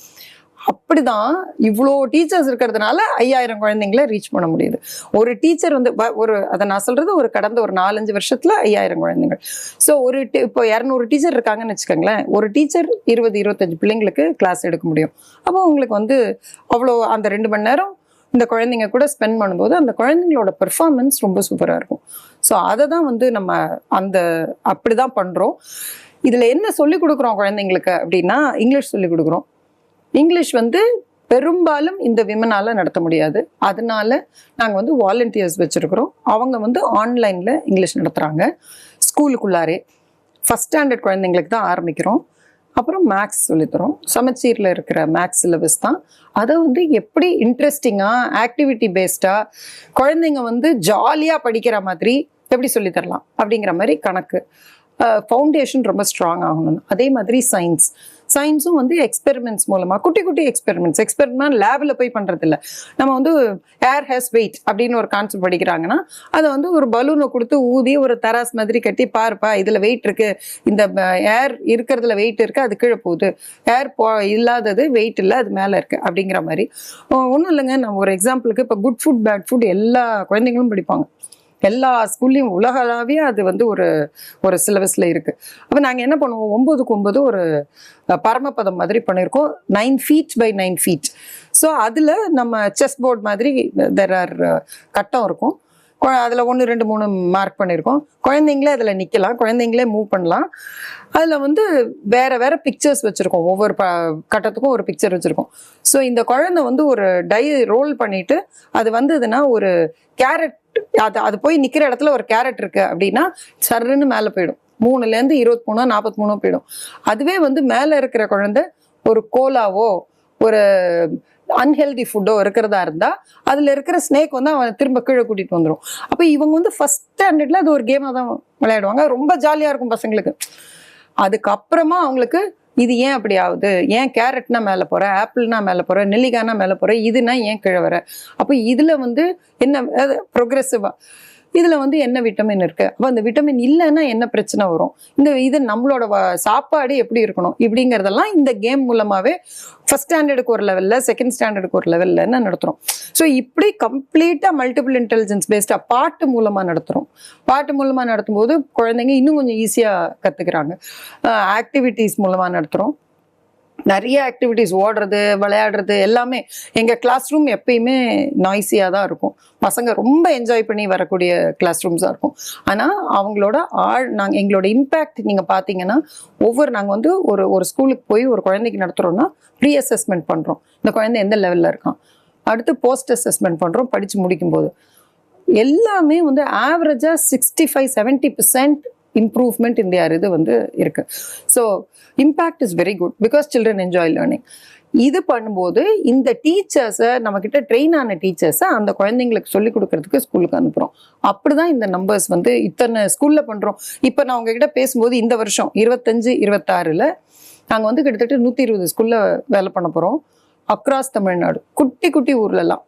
அப்படிதான் இவ்வளோ டீச்சர்ஸ் இருக்கிறதுனால ஐயாயிரம் குழந்தைங்கள ரீச் பண்ண முடியுது. ஒரு டீச்சர் வந்து வ- ஒரு அதை நான் சொல்றது ஒரு கடந்த ஒரு நாலஞ்சு வருஷத்துல ஐயாயிரம் குழந்தைகள். ஸோ ஒரு இப்போ இரநூறு டீச்சர் இருக்காங்கன்னு வச்சுக்கோங்களேன். ஒரு டீச்சர் இருபது இருபத்தஞ்சு பிள்ளைங்களுக்கு கிளாஸ் எடுக்க முடியும். அப்போ உங்களுக்கு வந்து அவ்வளோ அந்த ரெண்டு மணி நேரம் இந்த குழந்தைங்க கூட ஸ்பெண்ட் பண்ணும்போது அந்த குழந்தைங்களோட பெர்ஃபார்மன்ஸ் ரொம்ப சூப்பராக இருக்கும். ஸோ அதை தான் வந்து நம்ம அந்த அப்படி தான் பண்ணுறோம் இதில் என்ன சொல்லிக் கொடுக்குறோம் குழந்தைங்களுக்கு அப்படின்னா இங்கிலீஷ் சொல்லி கொடுக்குறோம். இங்கிலீஷ் வந்து பெரும்பாலும் இந்த விமனால நடத்த முடியாது. அதனால நாங்கள் வந்து வாலண்டியர்ஸ் வச்சுருக்கிறோம். அவங்க வந்து ஆன்லைனில் இங்கிலீஷ் நடத்துகிறாங்க ஸ்கூலுக்குள்ளாரே ஃபஸ்ட் ஸ்டாண்டர்ட் குழந்தைங்களுக்கு தான் ஆரம்பிக்கிறோம். அப்புறம் மேக்ஸ் சொல்லித்தரோம். சமச்சீரில் இருக்கிற மேக்ஸ் சிலபஸ் தான். அதை வந்து எப்படி இன்ட்ரெஸ்டிங்காக ஆக்டிவிட்டி பேஸ்டாக குழந்தைங்க வந்து ஜாலியாக படிக்கிற மாதிரி எப்படி சொல்லித் தரலாம் அப்படிங்கிற மாதிரி கணக்கு. ஃபவுண்டேஷன் ரொம்ப ஸ்ட்ராங் ஆகணும். அதே மாதிரி சயின்ஸ் சயின்ஸும் வந்து எக்ஸ்பெரிமெண்ட்ஸ் மூலமாக குட்டி குட்டி எக்ஸ்பெரிமெண்ட்ஸ் எக்ஸ்பெரிமெண்ட் லேபில் போய் பண்ணுறதில்ல நம்ம வந்து ஏர் ஹேஸ் வெயிட் அப்படின்னு ஒரு கான்செப்ட் படிக்கிறாங்கன்னா அதை வந்து ஒரு பலூனை கொடுத்து ஊதி ஒரு தராஸ் மாதிரி கட்டி பாருப்பா இதில் வெயிட் இருக்கு. இந்த ஏர் இருக்கிறதுல வெயிட் இருக்கு அது கீழே போகுது. ஏர் போ இல்லாதது வெயிட் இல்லை அது மேலே இருக்கு அப்படிங்கிற மாதிரி. ஒன்றும் இல்லைங்க. நம்ம ஒரு எக்ஸாம்பிளுக்கு இப்போ குட் ஃபுட் பேட் ஃபுட் எல்லா குழந்தைங்களும் படிப்பாங்க. எல்லா ஸ்கூல்லையும் உலகளாவே அது வந்து ஒரு ஒரு சிலபஸில் இருக்குது அப்போ நாங்கள் என்ன பண்ணுவோம்? ஒம்பதுக்கு ஒம்பது ஒரு பரமபதம் மாதிரி பண்ணியிருக்கோம் nine feet by nine feet so அதில் நம்ம செஸ் போர்ட் மாதிரி தெர் ஆர் கட்டம் இருக்கும். அதில் ஒன்று ரெண்டு மூணு மார்க் பண்ணியிருக்கோம் குழந்தைங்களே அதில் நிற்கலாம் குழந்தைங்களே மூவ் பண்ணலாம். அதில் வந்து வேறு வேறு பிக்சர்ஸ் வச்சுருக்கோம். ஒவ்வொரு ப கட்டத்துக்கும் ஒரு பிக்சர் வச்சுருக்கோம். ஸோ இந்த குழந்தை வந்து ஒரு டை ரோல் பண்ணிவிட்டு அது வந்ததுன்னா ஒரு கேரட் அது அது போய் நிற்கிற இடத்துல ஒரு கேரட் இருக்கு அப்படின்னா சர்ருன்னு மேலே போயிடும். மூணுலேருந்து இருபத்தி மூணோ நாற்பத்தி மூணோ போயிடும். அதுவே வந்து மேலே இருக்கிற குழந்தை ஒரு கோலாவோ ஒரு அன்ஹெல்தி ஃபுட்டோ இருக்கிறதா இருந்தா அதுல இருக்கிற ஸ்னேக் வந்து அவன் திரும்ப கீழே கூட்டிட்டு வந்துடும் அப்போ இவங்க வந்து ஃபர்ஸ்ட் ஸ்டாண்டர்ட்ல அது ஒரு கேமாக தான் விளையாடுவாங்க. ரொம்ப ஜாலியா இருக்கும் பசங்களுக்கு. அதுக்கப்புறமா அவங்களுக்கு இது ஏன் அப்படி ஆகுது? ஏன் கேரட்னா மேலே போற ஆப்பிள்னா மேலே போற நெல்லிக்காய்னா மேலே போற இதுனா ஏன் கீழே வர? அப்போ இதுல வந்து என்ன ப்ரொக்ரெசிவா இதில் வந்து என்ன விட்டமின் இருக்குது அப்போ அந்த விட்டமின் இல்லைன்னா என்ன பிரச்சனை வரும்? இந்த இது நம்மளோட வ- சாப்பாடு எப்படி இருக்கணும்? இப்படிங்கிறதெல்லாம் இந்த கேம் மூலமாகவே ஃபஸ்ட் ஸ்டாண்டர்டுக்கு ஒரு லெவலில் செகண்ட் ஸ்டாண்டர்டுக்கு ஒரு லெவலில் என்ன நடத்துகிறோம் ஸோ இப்படி கம்ப்ளீட்டாக மல்டிபிள் இன்டெலிஜென்ஸ் பேஸ்டாக பாட்டு மூலமாக நடத்துகிறோம் பாட்டு மூலமாக நடத்தும் போது குழந்தைங்க இன்னும் கொஞ்சம் ஈஸியாக கற்றுக்குறாங்க ஆக்டிவிட்டீஸ் மூலமாக நடத்துகிறோம் நிறைய ஆக்டிவிட்டீஸ் ஓடுறது விளையாடுறது எல்லாமே எங்கள் கிளாஸ் ரூம் எப்பயுமே நாய்ஸியாக தான் இருக்கும். பசங்க ரொம்ப என்ஜாய் பண்ணி வரக்கூடிய கிளாஸ் ரூம்ஸாக இருக்கும். ஆனால் அவங்களோட ஆள் நாங்கள் எங்களோட இம்பேக்ட் நீங்கள் பார்த்தீங்கன்னா ஒவ்வொரு நாங்கள் வந்து ஒரு ஒரு ஸ்கூலுக்கு போய் ஒரு குழந்தைக்கு நடத்துகிறோம்னா ப்ரீ அசஸ்மெண்ட் பண்ணுறோம் இந்த குழந்தை எந்த லெவலில் இருக்கான்? அடுத்து போஸ்ட் அசஸ்மெண்ட் பண்ணுறோம் படித்து முடிக்கும்போது. எல்லாமே வந்து ஆவரேஜாக sixty five seventy percent improvement இந்த இது வந்து இருக்கு. So impact is very good because children enjoy learning இது பண்ணும்போது இந்த டீச்சர்ஸை நம்மக்கிட்ட ட்ரெயின் ஆன டீச்சர்ஸை அந்த குழந்தைங்களுக்கு சொல்லிக் கொடுக்கறதுக்கு ஸ்கூலுக்கு அனுப்புறோம். அப்படிதான் இந்த நம்பர்ஸ் வந்து இத்தனை ஸ்கூலில் பண்ணுறோம் இப்போ நான் உங்ககிட்ட பேசும்போது இந்த வருஷம் இருபத்தஞ்சு இருபத்தாறுல நாங்கள் வந்து கிட்டத்தட்ட நூற்றி இருபது ஸ்கூல்ல வேலை பண்ண போகிறோம் அக்ராஸ் தமிழ்நாடு. குட்டி குட்டி ஊர்லலாம்.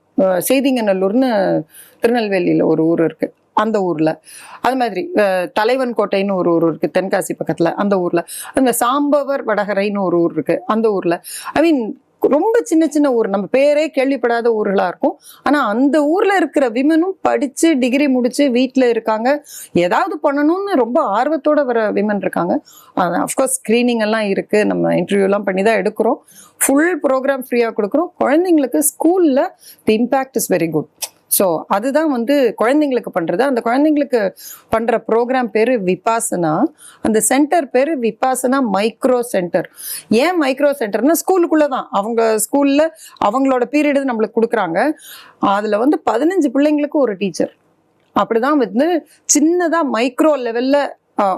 செய்திங்கநல்லூர்னு திருநெல்வேலியில் ஒரு ஊர் இருக்குது அந்த ஊர்ல. அது மாதிரி தலைவன் கோட்டைன்னு ஒரு ஊர் இருக்கு தென்காசி பக்கத்துல அந்த ஊர்ல. அந்த சாம்பவர் வடகரைன்னு ஒரு ஊர் இருக்கு அந்த ஊர்ல. ஐ மீன் ரொம்ப சின்ன சின்ன ஊர் நம்ம பேரே கேள்விப்படாத ஊர்களாக இருக்கும். ஆனா அந்த ஊர்ல இருக்கிற விமனும் படிச்சு டிகிரி முடிச்சு வீட்டில் இருக்காங்க. ஏதாவது பண்ணணும்னு ரொம்ப ஆர்வத்தோட வர விமன் இருக்காங்க. அஃப்கோர்ஸ் ஸ்க்ரீனிங் எல்லாம் இருக்கு. நம்ம இன்டர்வியூ எல்லாம் பண்ணி தான் எடுக்கிறோம் ஃபுல் ப்ரோக்ராம் ஃப்ரீயா கொடுக்குறோம். குழந்தைங்களுக்கு ஸ்கூல்ல the impact is very good so அதுதான் வந்து குழந்தைங்களுக்கு பண்றது. அந்த குழந்தைங்களுக்கு பண்ற ப்ரோக்ராம் பேரு விபாசனா அந்த சென்டர் பேரு விபாசனா மைக்ரோ சென்டர் ஏன் மைக்ரோ சென்டர்னா ஸ்கூலுக்குள்ள தான் அவங்க ஸ்கூல்ல அவங்களோட பீரியடு நம்மளுக்கு கொடுக்குறாங்க. அதுல வந்து பதினஞ்சு பிள்ளைங்களுக்கு ஒரு டீச்சர் அப்படிதான் வந்து சின்னதா மைக்ரோ லெவல்ல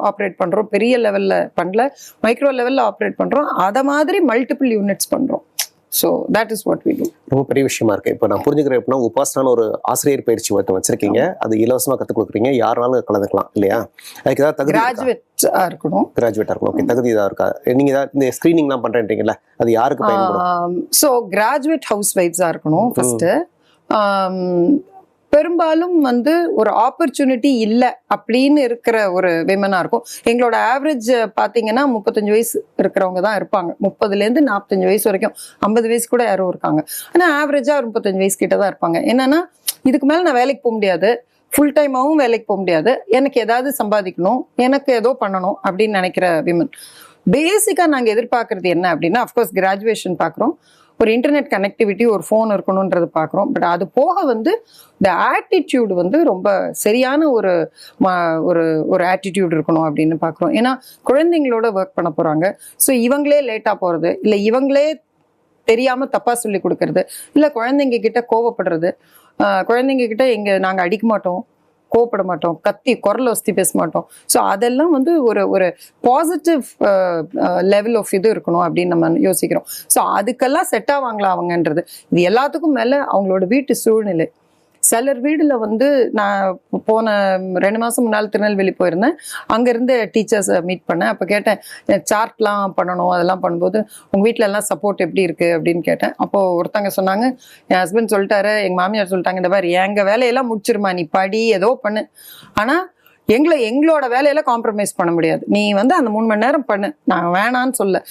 ஆப்ரேட் பண்றோம். பெரிய லெவல்ல பண்ணல. மைக்ரோ லெவல்ல ஆப்ரேட் பண்றோம். அதை மாதிரி மல்டிபிள் யூனிட்ஸ் பண்றோம். So that is what we do ரொம்ப பெரிய விஷயமா இருக்கு. இப்போ நான் புரிஞ்சுக்கிறேன் எப்படின்னா உபாசனான ஒரு ஆசிரியர் பயிற்சி ஒருத்தர் வச்சிருக்கீங்க. அது இலவசமா கற்றுக் கொடுக்குறீங்க. யாருனாலும் கலந்துக்கலாம் இல்லையா? அதுக்கு ஏதாவது தகுதி கிராஜுவேட்ஸா இருக்கணும். கிராஜுவேட்டா இருக்கும் ஓகே தகுதி தான் இருக்கா? நீங்க ஏதாவது இந்த ஸ்கிரீனிங்லாம் பண்றேன்றீங்கல்ல அது யாருக்கு ஸோ கிராஜுவேட் ஹவுஸ் ஒய்ஃப்ஸாக இருக்கணும் ஃபர்ஸ்ட் பெரும்பாலும் வந்து ஒரு ஆப்பர்ச்சுனிட்டி இல்லை அப்படின்னு இருக்கிற ஒரு விமனாக இருக்கும். எங்களோட ஆவரேஜ் பார்த்தீங்கன்னா முப்பத்தஞ்சு வயசு இருக்கிறவங்க தான் இருப்பாங்க. முப்பதுலேருந்து நாற்பத்தஞ்சு வயசு வரைக்கும். ஐம்பது வயசு கூட யாரும் இருக்காங்க. ஆனால் ஆவரேஜாக ஒரு முப்பத்தஞ்சு வயசு கிட்ட தான் இருப்பாங்க. என்னன்னா இதுக்கு மேலே நான் வேலைக்கு போக முடியாது. ஃபுல் டைமாகவும் வேலைக்கு போக முடியாது. எனக்கு ஏதாவது சம்பாதிக்கணும். எனக்கு ஏதோ பண்ணணும் அப்படின்னு நினைக்கிற விமன் பேசிக்காக நாங்கள் எதிர்பார்க்கறது என்ன அப்படின்னா அஃப்கோர்ஸ் கிராஜுவேஷன் பார்க்குறோம் ஒரு இன்டர்நெட் கனெக்டிவிட்டி ஒரு ஃபோன் இருக்கணுன்றது பார்க்குறோம் பட் அது போக வந்து இந்த ஆட்டிடியூடு வந்து ரொம்ப சரியான ஒரு ஒரு ஒரு ஆட்டிடியூட் இருக்கணும் அப்படின்னு பார்க்குறோம் ஏன்னா குழந்தைங்களோட ஒர்க் பண்ண போகிறாங்க ஸோ இவங்களே லேட்டாக போகிறது இல்லை இவங்களே தெரியாமல் தப்பாக சொல்லி கொடுக்கறது இல்லை குழந்தைங்க கிட்ட கோவப்படுறது குழந்தைங்க கிட்ட எங்க நாங்கள் அடிக்க மாட்டோம். கோவப்பட மாட்டோம் கத்தி குரல் வசதி பேச மாட்டோம் ஸோ அதெல்லாம் வந்து ஒரு ஒரு பாசிட்டிவ் லெவல் ஆஃப் இது இருக்கணும் அப்படின்னு நம்ம யோசிக்கிறோம். ஸோ அதுக்கெல்லாம் செட் ஆவாங்களா அவங்கன்றது? இது எல்லாத்துக்கும் மேல அவங்களோட வீட்டு சூழ்நிலை சிலர் வீடுல வந்து நான் போன ரெண்டு மாசம் முன்னால் திருநெல்வேலி போயிருந்தேன். அங்க இருந்த டீச்சர்ஸை மீட் பண்ணேன். அப்போ கேட்டேன் சார்ட்லாம் பண்ணணும் அதெல்லாம் பண்ணும்போது உங்க வீட்ல எல்லாம் சப்போர்ட் எப்படி இருக்கு? அப்படின்னு கேட்டேன். அப்போ ஒருத்தங்க சொன்னாங்க என் ஹஸ்பண்ட் சொல்லிட்டாரு எங்க மாமியார் சொல்லிட்டாங்க இந்த மாதிரி எங்க வேலையெல்லாம் முடிச்சிருமா நீ படி ஏதோ பண்ணு. ஆனா எங்களை எங்களோட வேலையில காம்ப்ரமைஸ் பண்ண முடியாது. நீ வந்து அந்த மூணு மணி நேரம் பண்ணு. நான் வேணான்னு சொல்ல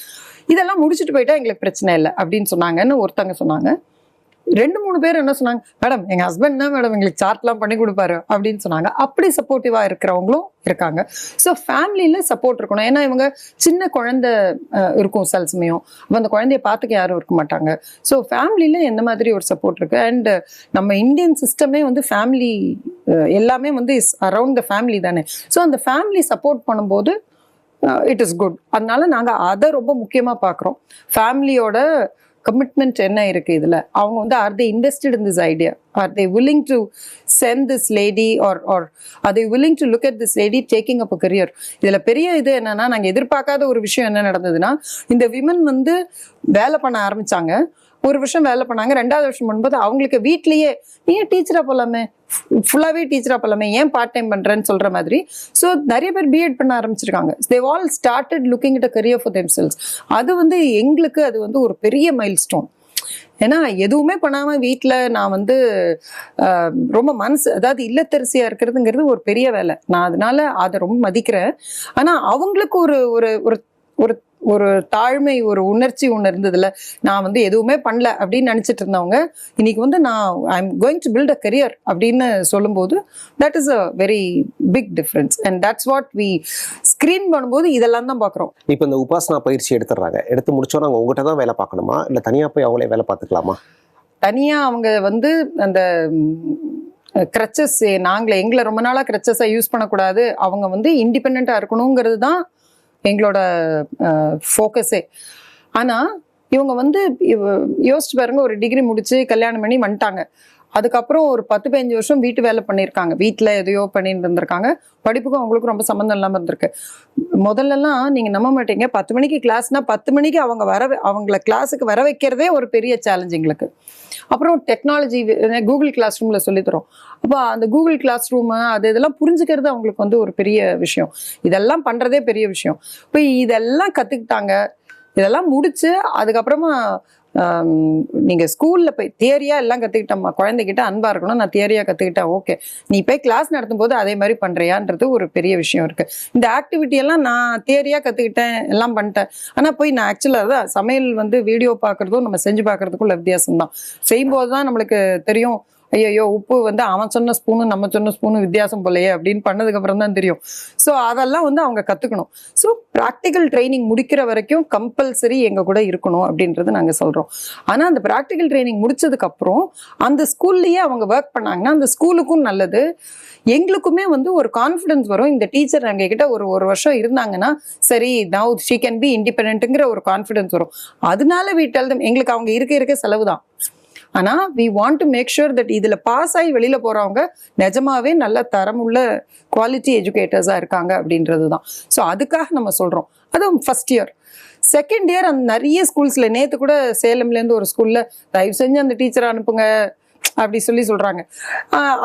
இதெல்லாம் முடிச்சுட்டு போயிட்டா எங்களுக்கு பிரச்சனை இல்லை அப்படின்னு சொன்னாங்கன்னு ஒருத்தங்க சொன்னாங்க. ரெண்டு மூணு பேர் என்ன சொன்னாங்க மேடம் எங்கள் ஹஸ்பண்ட் தான் மேடம் எங்களுக்கு சார்ட்லாம் பண்ணி கொடுப்பாரு அப்படின்னு சொன்னாங்க. அப்படி சப்போர்ட்டிவாக இருக்கிறவங்களும் இருக்காங்க. ஸோ ஃபேமிலியில் சப்போர்ட் இருக்கணும். ஏன்னா இவங்க சின்ன குழந்தை இருக்கும் சில சமயம். அந்த குழந்தைய பார்த்துக்க யாரும் இருக்க மாட்டாங்க. ஸோ ஃபேமிலியில எந்த மாதிரி ஒரு சப்போர்ட் இருக்கு? அண்ட் நம்ம இந்தியன் சிஸ்டமே வந்து ஃபேமிலி எல்லாமே வந்து இஸ் அரவுண்ட் த ஃபேமிலி தானே. ஸோ அந்த ஃபேமிலி சப்போர்ட் பண்ணும்போது இட் இஸ் குட் அதனால நாங்கள் அதை ரொம்ப முக்கியமாக பார்க்குறோம். ஃபேமிலியோட கமிட்மெண்ட் என்ன இருக்கு இதுல? அவங்க வந்து are they invested in this idea are they willing to send this lady are are are they willing to look at this lady taking up a career இதுல பெரிய இது என்னன்னா நாங்க எதிர்பார்க்காத ஒரு விஷயம் என்ன நடந்ததுன்னா இந்த விமன் வந்து வேலை பண்ண ஆரம்பிச்சாங்க. ஒரு வருஷம் வேலை பண்ணாங்க ரெண்டாவது வருஷம் பண்ணும்போது அவங்களுக்கு வீட்லேயே நீ ஏன் டீச்சரா போலாமே? ஃபுல்லாகவே டீச்சரா போலாமே? ஏன் பார்ட் டைம் பண்றேன்னு சொல்ற மாதிரி. ஸோ நிறைய பேர் பிஎட் பண்ண ஆரம்பிச்சிருக்காங்க. They've all started looking it a career for themselves அது வந்து எங்களுக்கு அது வந்து ஒரு பெரிய மைல் ஸ்டோன் ஏன்னா எதுவுமே பண்ணாம வீட்டில் நான் வந்து ரொம்ப மனசு அதாவது இல்லத்தரிசியாக இருக்கிறதுங்கிறது ஒரு பெரிய வேலை. நான் அதனால அதை ரொம்ப மதிக்கிறேன். ஆனால் அவங்களுக்கு ஒரு ஒரு ஒரு ஒரு தாழ்மை ஒரு உணர்ச்சி ஒன்று இருந்ததுல நான் வந்து எதுவுமே பண்ணல அப்படின்னு நினைச்சிட்டு இருந்தவங்க இன்னைக்கு வந்து நான் I am going to build a career அப்படின்னு சொல்லும்போது that is a very big difference and that's what we screen பண்ணும்போது இதெல்லாம் தான் பார்க்குறோம் இப்போ இந்த உபாசனா பயிற்சி எடுத்துடுறாங்க. எடுத்து முடிச்சோன்னா அவங்க உங்ககிட்ட தான் வேலை பார்க்கணுமா? இல்லை தனியாக போய் அவங்களே வேலை பார்த்துக்கலாமா? தனியா அவங்க வந்து அந்த க்ரச்சஸ் நாங்களே எங்களை ரொம்ப நாளா க்ரச்சஸை யூஸ் பண்ணக்கூடாது. அவங்க வந்து இண்டிபெண்ட்டாக இருக்கணுங்கிறது தான் எங்களோட ஃபோக்கஸே ஆனால் இவங்க வந்து யோசிச்சு பாருங்க ஒரு டிகிரி முடிச்சு கல்யாணம் பண்ணி வந்துட்டாங்க. அதுக்கப்புறம் ஒரு பத்து பதினஞ்சு வருஷம் வீட்டு வேலை பண்ணியிருக்காங்க. வீட்டில் எதையோ பண்ணிட்டு இருந்திருக்காங்க. படிப்புக்கும் அவங்களுக்கும் ரொம்ப சம்மந்தம் இல்லாமல் இருந்திருக்கு. முதல்லலாம் நீங்கள் நம்ப மாட்டீங்க. பத்து மணிக்கு கிளாஸ்னால் பத்து மணிக்கு அவங்க வர அவங்கள கிளாஸுக்கு வர வைக்கிறதே ஒரு பெரிய சேலஞ்ச் எங்களுக்கு. அப்புறம் டெக்னாலஜி கூகுள் கிளாஸ் ரூமில் சொல்லித்தரோம் அப்போ அந்த கூகுள் கிளாஸ் ரூமு அது இதெல்லாம் புரிஞ்சுக்கிறது அவங்களுக்கு வந்து ஒரு பெரிய விஷயம். இதெல்லாம் பண்ணுறதே பெரிய விஷயம். இப்போ இதெல்லாம் கற்றுக்கிட்டாங்க இதெல்லாம் முடிச்சு அதுக்கப்புறமா நீங்கள் நீங்க ஸ்கூல்ல போய் தியரியா எல்லாம் கற்றுக்கிட்டோம்மா குழந்தைகிட்ட அன்பா இருக்கணும். நான் தியரியா கத்துக்கிட்டேன். ஓகே நீ போய் கிளாஸ் நடத்தும் போது அதே மாதிரி பண்றியான்றது ஒரு பெரிய விஷயம் இருக்கு. இந்த ஆக்டிவிட்டி எல்லாம் நான் தியரியா கத்துக்கிட்டேன். எல்லாம் பண்ணிட்டேன். ஆனா போய் நான் ஆக்சுவலா அதான் சமையல் வந்து வீடியோ பார்க்குறதும் நம்ம செஞ்சு பார்க்குறதுக்குள்ள வித்தியாசம் தான் செய்யும்போது தான் நம்மளுக்கு தெரியும். ஐயோ உப்பு வந்து அவன் சொன்ன ஸ்பூனு நம்ம சொன்ன ஸ்பூனு வித்தியாசம் போலையே அப்படின்னு பண்ணதுக்கு அப்புறம் தான் தெரியும். ஸோ அதெல்லாம் வந்து அவங்க கத்துக்கணும். ஸோ ப்ராக்டிக்கல் ட்ரைனிங் முடிக்கிற வரைக்கும் கம்பல்சரி எங்கள் கூட இருக்கணும் அப்படின்றது நாங்கள் சொல்கிறோம் ஆனால் அந்த ப்ராக்டிக்கல் ட்ரைனிங் முடிச்சதுக்கப்புறம் அந்த ஸ்கூல்லையே அவங்க ஒர்க் பண்ணாங்கன்னா அந்த ஸ்கூலுக்கும் நல்லது. எங்களுக்குமே வந்து ஒரு கான்ஃபிடன்ஸ் வரும். இந்த டீச்சர் எங்ககிட்ட ஒரு ஒரு வருஷம் இருந்தாங்கன்னா சரி நவ் ஷீ கேன் பி இண்டிபெண்ட்டுங்கிற ஒரு கான்ஃபிடன்ஸ் வரும். அதனால வீட்டால் எங்களுக்கு அவங்க இருக்க இருக்க செலவு தான் ஆனால் we want to make sure that இதில் பாஸ் ஆகி வெளியில் போகிறவங்க நிஜமாவே நல்ல தரமுள்ள குவாலிட்டி எஜுகேட்டர்ஸாக இருக்காங்க அப்படின்றது தான் ஸோ அதுக்காக நம்ம சொல்கிறோம் அதுவும் ஃபர்ஸ்ட் இயர் செகண்ட் இயர் அந்த நிறைய ஸ்கூல்ஸில் நேற்று கூட சேலம்லேருந்து ஒரு ஸ்கூலில் தயவு செஞ்சு அந்த டீச்சரை அனுப்புங்க. அப்படி சொல்லி சொல்கிறாங்க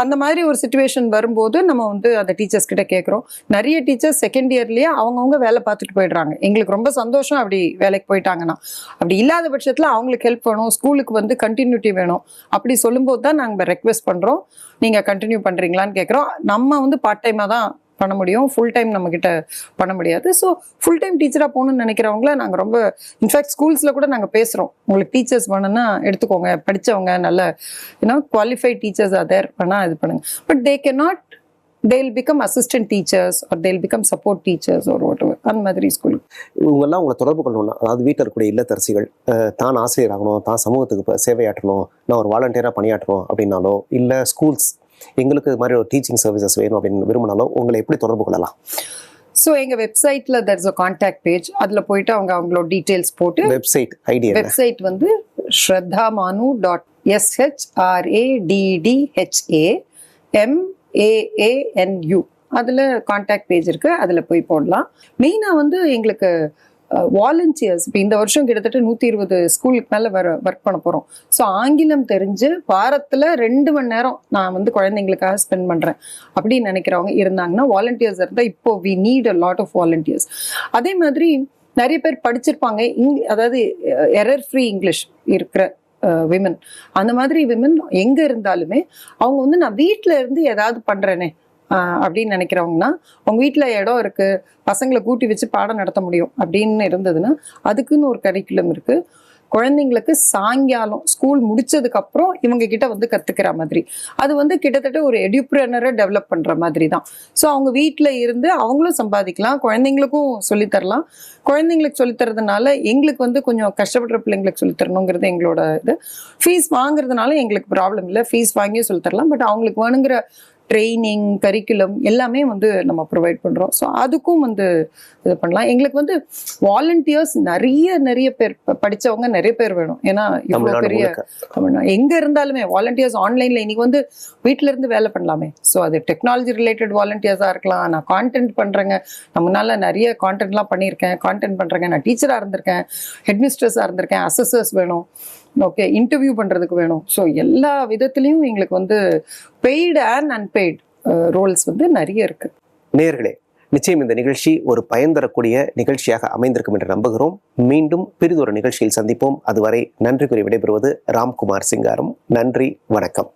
அந்த மாதிரி ஒரு சுச்சுவேஷன் வரும்போது நம்ம வந்து அந்த டீச்சர்ஸ் கிட்ட கேட்குறோம் நிறைய டீச்சர்ஸ் செகண்ட் இயர்லேயே அவங்கவுங்க வேலை பார்த்துட்டு போயிடுறாங்க. எங்களுக்கு ரொம்ப சந்தோஷம் அப்படி வேலைக்கு போயிட்டாங்கன்னா. அப்படி இல்லாத பட்சத்தில் அவங்களுக்கு ஹெல்ப் வேணும். ஸ்கூலுக்கு வந்து கண்டினியூட்டி வேணும். அப்படி சொல்லும்போது தான் நாங்கள் ரெக்வெஸ்ட் பண்ணுறோம் நீங்கள் கண்டினியூ பண்ணுறீங்களான்னு கேட்குறோம் நம்ம வந்து பார்ட் டைமாக தான் பண்ண முடியும். ஃபுல் டைம் நம்மக்கிட்ட பண்ண முடியாது. ஸோ ஃபுல் டைம் டீச்சராக போகணும்னு நினைக்கிறவங்கள நாங்கள் ரொம்ப இன்ஃபேக்ட் ஸ்கூல்ஸில் கூட நாங்கள் பேசுகிறோம் உங்களுக்கு டீச்சர்ஸ் வேணும்னா எடுத்துக்கோங்க. படித்தவங்க நல்ல ஏன்னா குவாலிஃபைட் டீச்சர்ஸ் அதர் வேணால் இது பண்ணுங்க. But they can not they'll become assistant teachers or they'll become support teachers ஒரு வாட் அந்த மாதிரி ஸ்கூல் இவங்கெல்லாம் உங்களை தொடர்பு கொள்ளணும்னா அதாவது வீட்டில் இருக்கக்கூடிய இல்லத்தரசிகள் தான் ஆசிரியர் ஆகணும் தான் சமூகத்துக்கு சேவையாற்றணும் நான் ஒரு வாலண்டியராக பணியாற்றணும் அப்படின்னாலோ இல்லை ஸ்கூல்ஸ் எங்களுக்கு இது மாதிரி ஒரு டீச்சிங் சர்வீசஸ் வேணும் அப்படின்னு விரும்பினாலோ உங்களை எப்படி தொடர்பு கொள்ளலாம்? ஸோ எங்கள் வெப்சைட்டில் தட்ஸ் அ காண்டாக்ட் பேஜ் அதில் போயிட்டு அவங்க அவங்களோட டீட்டெயில்ஸ் போட்டு வெப்சைட் ஐடியா வெப்சைட் வந்து ஸ்ரத்தா மானு டாட் எஸ்ஹெச்ஆர்ஏடிடிஹெச்ஏ எம்ஏஏஎன்யூ அதில் காண்டாக்ட் பேஜ் இருக்கு. அதில் போய் போடலாம். மெயினாக வந்து எங்களுக்கு வாலண்டியர்ஸ் இப்போ இந்த வருஷம் கிட்டத்தட்ட நூற்றி இருபது ஸ்கூலுக்கு மேலே வர ஒர்க் பண்ண போகிறோம் ஸோ ஆங்கிலம் தெரிஞ்சு வாரத்தில் ரெண்டு மணி நேரம் நான் வந்து குழந்தைங்களுக்காக ஸ்பெண்ட் பண்ணுறேன் அப்படின்னு நினைக்கிறவங்க இருந்தாங்கன்னா வாலண்டியர்ஸ் இருந்தால் இப்போ we need a lot of volunteers அதே மாதிரி நிறைய பேர் படிச்சிருப்பாங்க. இங் அதாவது எரர் ஃப்ரீ இங்கிலீஷ் இருக்கிற விமன் அந்த மாதிரி விமன் எங்கே இருந்தாலுமே அவங்க வந்து நான் வீட்டில் இருந்து ஏதாவது பண்ணுறேனே அப்படின்னு நினைக்கிறவங்கன்னா உங்கள் வீட்டில் இடம் இருக்கு பசங்களை கூட்டி வச்சு பாடம் நடத்த முடியும் அப்படின்னு இருந்ததுன்னா அதுக்குன்னு ஒரு கரிக்குலம் இருக்கு. குழந்தைங்களுக்கு சாயங்காலம் ஸ்கூல் முடிச்சதுக்கு அப்புறம் இவங்க கிட்ட வந்து கத்துக்கிற மாதிரி. அது வந்து கிட்டத்தட்ட ஒரு எடுப்ரனரை டெவலப் பண்ற மாதிரி தான். ஸோ அவங்க வீட்டில் இருந்து அவங்களும் சம்பாதிக்கலாம் குழந்தைங்களுக்கும் சொல்லித் தரலாம். குழந்தைங்களுக்கு சொல்லித் தரதுனால எங்களுக்கு வந்து கொஞ்சம் கஷ்டப்படுற பிள்ளைங்களுக்கு சொல்லித் தரணுங்கிறது எங்களோட இது. ஃபீஸ் வாங்குறதுனால எங்களுக்கு ப்ராப்ளம் இல்லை. ஃபீஸ் வாங்கியும் சொல்லித் தரலாம். பட் அவங்களுக்கு வேணுங்கிற ட்ரைனிங் கரிக்குலம் எல்லாமே வந்து நம்ம ப்ரொவைட் பண்ணுறோம் ஸோ அதுக்கும் வந்து இது பண்ணலாம். எங்களுக்கு வந்து வாலண்டியர்ஸ் நிறைய நிறைய பேர் ப- படிச்சவங்க நிறைய பேர் வேணும். ஏன்னா இவ்வளோ பெரிய தமிழ்நாடு. எங்க இருந்தாலுமே வாலண்டியர்ஸ் ஆன்லைன்ல இன்னைக்கு வந்து வீட்ல இருந்து வேலை பண்ணலாமே. ஸோ அது டெக்னாலஜி ரிலேட்டட் வாலண்டியர்ஸா இருக்கலாம். நான் கான்டென்ட் பண்றேங்க. நான் முன்னால நிறைய கான்டென்ட்லாம் பண்ணியிருக்கேன். கான்டென்ட் பண்றேங்க. நான் டீச்சரா இருந்திருக்கேன். ஹெட்மிஸ்ட்ரஸா இருந்திருக்கேன். அசஸர்ஸ் வேணும். ஓகே இன்டர்வியூ பண்ணுறதுக்கு வேணும். ஸோ எல்லா விதத்துலேயும் எங்களுக்கு வந்து பெய்டு அண்ட் அன்பெய்டு ரோல்ஸ் வந்து நிறைய இருக்குது நேர்களே நிச்சயம் இந்த நிகழ்ச்சி ஒரு பயன் தரக்கூடிய நிகழ்ச்சியாக அமைந்திருக்கும் என்று நம்புகிறோம். மீண்டும் பிரிதொரு நிகழ்ச்சியில் சந்திப்போம். அதுவரை நன்றி கூறி விடைபெறுவது ராம்குமார் சிங்காரம். நன்றி வணக்கம்.